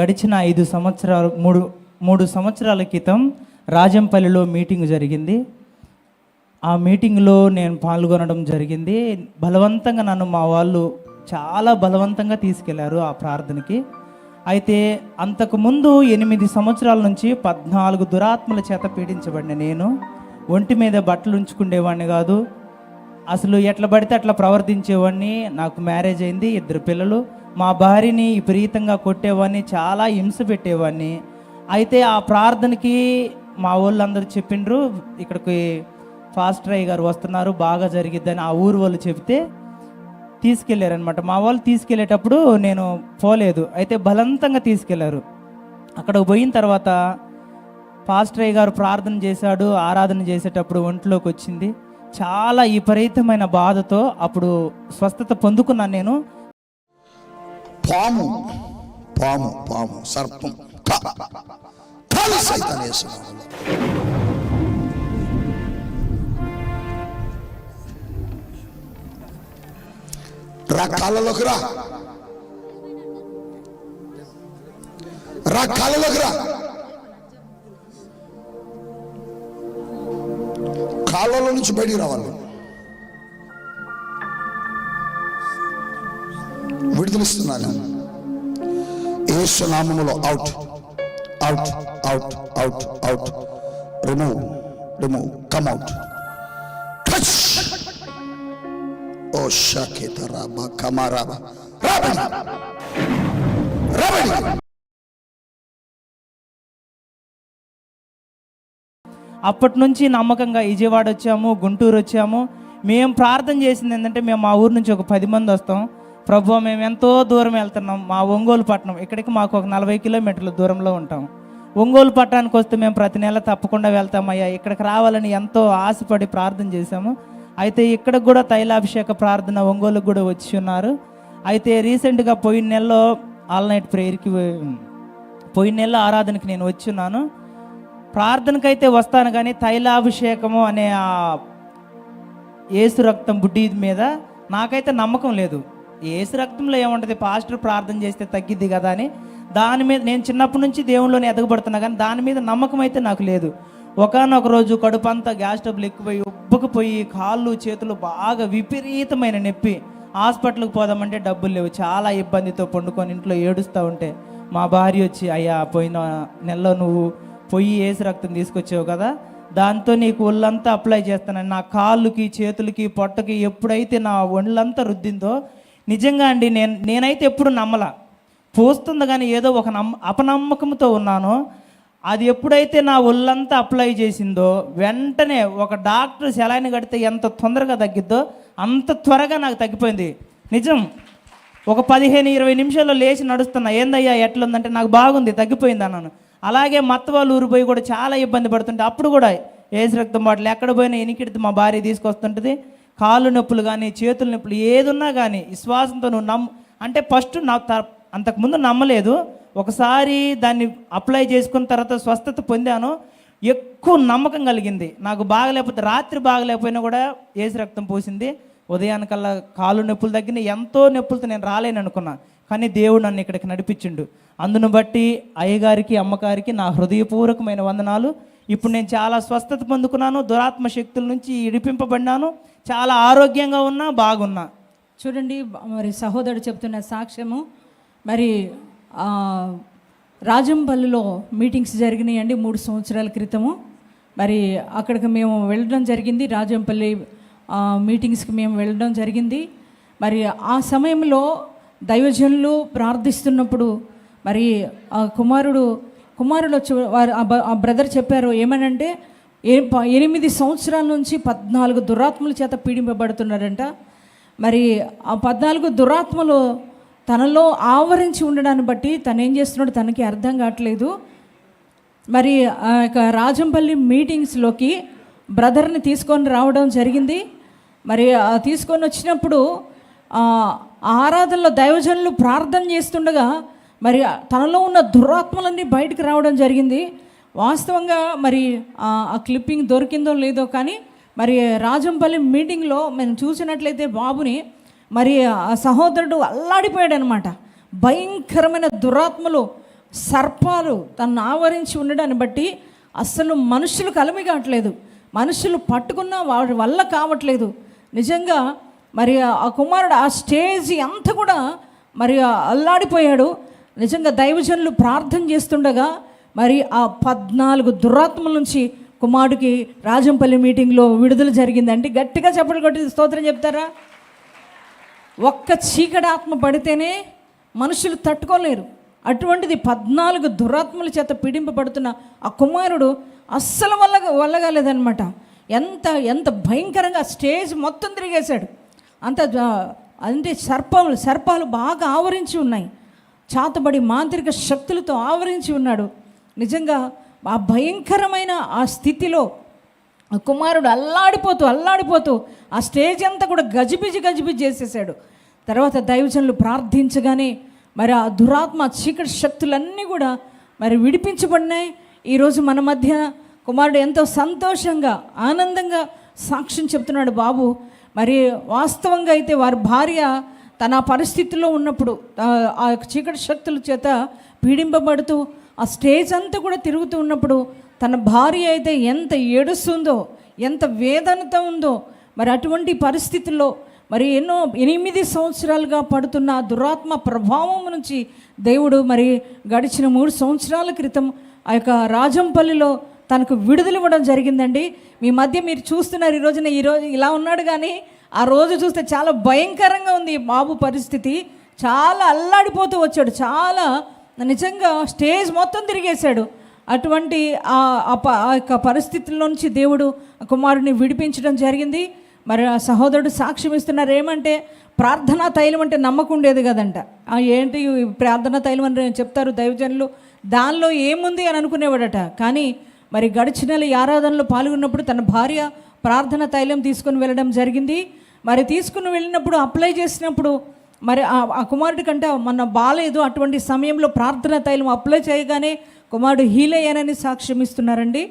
గడిచిన ఐదు సంవత్సరాలు మూడు మూడు సంవత్సరాల క్రితం రాజంపల్లిలో మీటింగ్ జరిగింది. ఆ మీటింగ్లో నేను పాల్గొనడం జరిగింది. బలవంతంగా నన్ను మా వాళ్ళు చాలా బలవంతంగా తీసుకెళ్ళారు ఆ ప్రార్థనకి. అయితే అంతకుముందు ఎనిమిది సంవత్సరాల నుంచి పద్నాలుగు దురాత్మల చేత పీడించబడిన నేను ఒంటి మీద బట్టలు ఉంచుకునేవాడిని కాదు అసలు ఎట్లా పడితే అట్లా ప్రవర్తించేవాడిని. నాకు మ్యారేజ్ అయింది ఇద్దరు పిల్లలు. మా భార్యని విపరీతంగా కొట్టేవాడిని చాలా హింస పెట్టేవాడిని. అయితే ఆ ప్రార్థనకి మా వాళ్ళందరూ చెప్పిండ్రు ఇక్కడికి ఫాస్ట్ డ్రైవ్ గారు వస్తున్నారు బాగా జరిగిద్దని ఆ ఊరు వాళ్ళు చెప్తే తీసుకెళ్ళారనమాట మా వాళ్ళు తీసుకెళ్ళేటప్పుడు నేను పోలేదు అయితే బలవంతంగా తీసుకెళ్ళారు. అక్కడికి పోయిన తర్వాత పాస్టర్ గారు ప్రార్థన చేశాడు ఆరాధన చేసేటప్పుడు ఒంట్లోకి వచ్చింది. చాలా విపరీతమైన బాధతో అప్పుడు స్వస్థత పొందుకున్నాను నేను. పాము పాము పాము సర్పం రా కాళ్ళలోకి రా. రా కాళ్ళలోకి రా. కాళ్ళలో నుంచి బయటికి రావాలి. విడుదలిస్తున్నాను. Yesu out out out out out remove remove come out touch ఓ షకేత రాబా కమారాబా రాబడి రాబడి అప్పటి నుంచి నమ్మకంగా విజయవాడ వచ్చాము గుంటూరు వచ్చాము. మేము ప్రార్థన చేసింది ఏంటంటే మేము మా ఊరు నుంచి ఒక పది మంది వస్తాం. ప్రభు మేము ఎంతో దూరం వెళ్తున్నాం. మా ఒంగోలు పట్టణం ఇక్కడికి మాకు ఒక నలభై కిలోమీటర్ల దూరంలో ఉంటాం. ఒంగోలు పట్టణానికి వస్తే మేము ప్రతి నెల తప్పకుండా వెళ్తామయ్యా ఇక్కడికి రావాలని ఎంతో ఆశపడి ప్రార్థన చేశాము. అయితే ఇక్కడ కూడా తైలాభిషేక ప్రార్థన ఒంగోలుకు కూడా వచ్చి ఉన్నారు. అయితే రీసెంట్గా పోయిన నెలలో ఆల్ నైట్ ప్రేయర్కి పోయిన నెల ఆరాధనకి నేను వచ్చి ఉన్నాను. ప్రార్థనకైతే వస్తాను కానీ తైలాభిషేకము అనే ఆ ఏసు రక్తం బుడ్డి మీద నాకైతే నమ్మకం లేదు. ఏసు రక్తంలో ఏముంటుంది? పాస్టర్ ప్రార్థన చేస్తే తగ్గిద్ది కదా అని దాని మీద నేను చిన్నప్పటి నుంచి దేవుళ్ళని ఎదగబడుతున్నా కానీ దాని మీద నమ్మకం అయితే నాకు లేదు. ఒకనొక రోజు కడుపు అంతా గ్యాస్ డబ్బులు ఎక్కువై ఉబ్బుకుపోయి కాళ్ళు చేతులు బాగా విపరీతమైన నొప్పి. హాస్పిటల్కి పోదామంటే డబ్బులు లేవు. చాలా ఇబ్బందితో పండుకొని ఇంట్లో ఏడుస్తూ ఉంటే మా భార్య వచ్చి అయ్యా పోయిన నెలలో నువ్వు పొయ్యి వేసి రక్తం తీసుకొచ్చావు కదా? దాంతో నీకు ఒళ్ళంతా అప్లై చేస్తానని నా కాళ్ళకి చేతులకి పొట్టకి ఎప్పుడైతే నా ఒళ్ళంతా రుద్దిందో నిజంగా అండి నేను నేనైతే ఎప్పుడు నమ్మలా. పోస్తుంది కానీ ఏదో ఒక నమ్మ అపనమ్మకంతో ఉన్నాను. అది ఎప్పుడైతే నా ఒళ్ళంతా అప్లై చేసిందో వెంటనే ఒక డాక్టర్ సెలైన్ కడితే ఎంత తొందరగా తగ్గిద్దో అంత త్వరగా నాకు తగ్గిపోయింది. నిజం. ఒక పదిహేను ఇరవై నిమిషాల్లో లేచి నడుస్తున్నా. ఏందయ్యా ఎట్లుందంటే నాకు బాగుంది తగ్గిపోయింది అన్నాను. అలాగే మత్త వాళ్ళు ఊరిపోయి కూడా చాలా ఇబ్బంది పడుతుంటే అప్పుడు కూడా ఏసు రక్తం బాటలు ఎక్కడ పోయినా ఎనికిడితే మా భార్య తీసుకొస్తుంటుంది. కాళ్ళు నొప్పులు కానీ చేతుల నొప్పులు ఏదున్నా కానీ విశ్వాసంతో నువ్వు నమ్ము అంటే ఫస్ట్ నా త- అంతకుముందు నమ్మలేదు. ఒకసారి దాన్ని అప్లై చేసుకున్న తర్వాత స్వస్థత పొందాను. ఎక్కువ నమ్మకం కలిగింది. నాకు బాగలేకపోతే రాత్రి బాగలేకపోయినా కూడా ఏసు రక్తం పోసింది. ఉదయానికల్లా కాళ్ళు నొప్పులు తగ్గిన ఎంతో నొప్పులతో నేను రాలేను కానీ దేవుడు నన్ను ఇక్కడికి నడిపించిండు. అందును బట్టి అయ్యగారికి అమ్మగారికి నా హృదయపూర్వకమైన వందనాలు. ఇప్పుడు నేను చాలా స్వస్థత పొందుకున్నాను దురాత్మ శక్తుల నుంచి ఇడిపింపబడినాను చాలా ఆరోగ్యంగా ఉన్నా బాగున్నా. చూడండి మరి సహోదరుడు చెప్తున్న సాక్ష్యము. మరి రాజంపల్లిలో మీటింగ్స్ జరిగినాయండి మూడు సంవత్సరాల క్రితము. మరి అక్కడికి మేము వెళ్ళడం జరిగింది. రాజంపల్లి మీటింగ్స్కి మేము వెళ్ళడం జరిగింది. మరి ఆ సమయంలో దైవజనులు ప్రార్థిస్తున్నప్పుడు మరి ఆ కుమారుడు కుమారుడు వచ్చి వారు ఆ బ్రదర్ చెప్పారు ఏమనంటే ప- ఎనిమిది సంవత్సరాల నుంచి పద్నాలుగు దురాత్మల చేత పీడింపబడుతున్నారంట. మరి ఆ పద్నాలుగు దురాత్మలు తనలో ఆవరించి ఉండడాన్ని బట్టి తను ఏం చేస్తున్నాడో తనకి అర్థం కావట్లేదు. మరి ఆ యొక్క రాజంపల్లి మీటింగ్స్లోకి బ్రదర్ని తీసుకొని రావడం జరిగింది. మరి తీసుకొని వచ్చినప్పుడు ఆరాధనలో దైవజనులు ప్రార్థన చేస్తుండగా మరి తనలో ఉన్న దురాత్మలన్నీ బయటకు రావడం జరిగింది. వాస్తవంగా మరి ఆ క్లిప్పింగ్ దొరికిందో లేదో కానీ మరి రాజంపల్లి మీటింగ్లో మేము చూసినట్లయితే బాబుని మరి ఆ సహోదరుడు అల్లాడిపోయాడు అనమాట భయంకరమైన దురాత్మలు సర్పాలు తను ఆవరించి ఉండడాన్ని బట్టి అస్సలు మనుషులు కలిమి కావట్లేదు. మనుషులు పట్టుకున్నా వాడి వల్ల కావట్లేదు. నిజంగా మరి ఆ కుమారుడు ఆ స్టేజ్ అంతా కూడా మరి అల్లాడిపోయాడు. నిజంగా దైవజనులు ప్రార్థన చేస్తుండగా మరి ఆ పద్నాలుగు దురాత్మల నుంచి కుమారుడికి రాజంపల్లి మీటింగ్లో విడుదల జరిగిందండి. గట్టిగా చెప్పలు కొట్టి స్తోత్రం చెప్తారా? ఒక్క చీకటి ఆత్మ పడితేనే మనుషులు తట్టుకోలేరు. అటువంటిది పద్నాలుగు దురాత్మల చేత పీడింపబడుతున్న ఆ కుమారుడు అస్సలు వల్ల వల్లగాలేదనమాట ఎంత ఎంత భయంకరంగా స్టేజ్ మొత్తం తిరిగేశాడు. అంత అంటే సర్పములు సర్పాలు బాగా ఆవరించి ఉన్నాయి. చాతబడి మాంత్రిక శక్తులతో ఆవరించి ఉన్నాడు. నిజంగా ఆ భయంకరమైన ఆ స్థితిలో కుమారుడు అల్లాడిపోతూ అల్లాడిపోతూ ఆ స్టేజ్ అంతా కూడా గజిబిజి గజిబిజి చేసేసాడు. తర్వాత దైవజనులు ప్రార్థించగానే మరి ఆ దురాత్మ చీకటి శక్తులన్నీ కూడా మరి విడిపించబడినాయి. ఈరోజు మన మధ్య కుమారుడు ఎంతో సంతోషంగా ఆనందంగా సాక్ష్యం చెప్తున్నాడు బాబు. మరి వాస్తవంగా అయితే వారి భార్య తన పరిస్థితుల్లో పరిస్థితిలో ఉన్నప్పుడు ఆ చీకటి శక్తుల చేత పీడింపబడుతూ ఆ స్టేజ్ అంతా కూడా తిరుగుతూ ఉన్నప్పుడు తన భార్య అయితే ఎంత ఏడుస్తుందో ఎంత వేదనతో ఉందో మరి అటువంటి పరిస్థితుల్లో మరి ఎన్నో ఎనిమిది సంవత్సరాలుగా పడుతున్న దురాత్మ ప్రభావం నుంచి దేవుడు మరి గడిచిన మూడు సంవత్సరాల క్రితం ఆ యొక్క రాజంపల్లిలో తనకు విడుదల ఇవ్వడం జరిగిందండి. మీ మధ్య మీరు చూస్తున్నారు ఈ రోజున ఈ రోజు ఇలా ఉన్నాడు కానీ ఆ రోజు చూస్తే చాలా భయంకరంగా ఉంది బాబు పరిస్థితి. చాలా అల్లాడిపోతూ వచ్చాడు. చాలా నిజంగా స్టేజ్ మొత్తం తిరిగేశాడు. అటువంటి ఆ ఆ ప- ఆ యొక్క పరిస్థితుల్లో నుంచి దేవుడు ఆ కుమారుని విడిపించడం జరిగింది. మరి ఆ సహోదరుడు సాక్ష్యం ఇస్తున్నారు. ఏమంటే ప్రార్థనా తైలం అంటే నమ్మకం ఉండేది కదంట. ఏంటి ప్రార్థనా తైలం అని చెప్తారు దైవజనులు. దానిలో ఏముంది అని అనుకునేవాడట. కానీ మరి గడిచిన నెల ఈ ఆరాధనలో పాల్గొన్నప్పుడు తన భార్య ప్రార్థన తైలం తీసుకుని వెళ్ళడం జరిగింది. మరి తీసుకుని వెళ్ళినప్పుడు అప్లై చేసినప్పుడు మరి ఆ- ఆ కుమారుడి కంటే మన బాలేదు అటువంటి సమయంలో ప్రార్థన తైలం అప్లై చేయగానే కుమారుడు హీల్ అయ్యానని సాక్ష్యం ఇస్తున్నారండి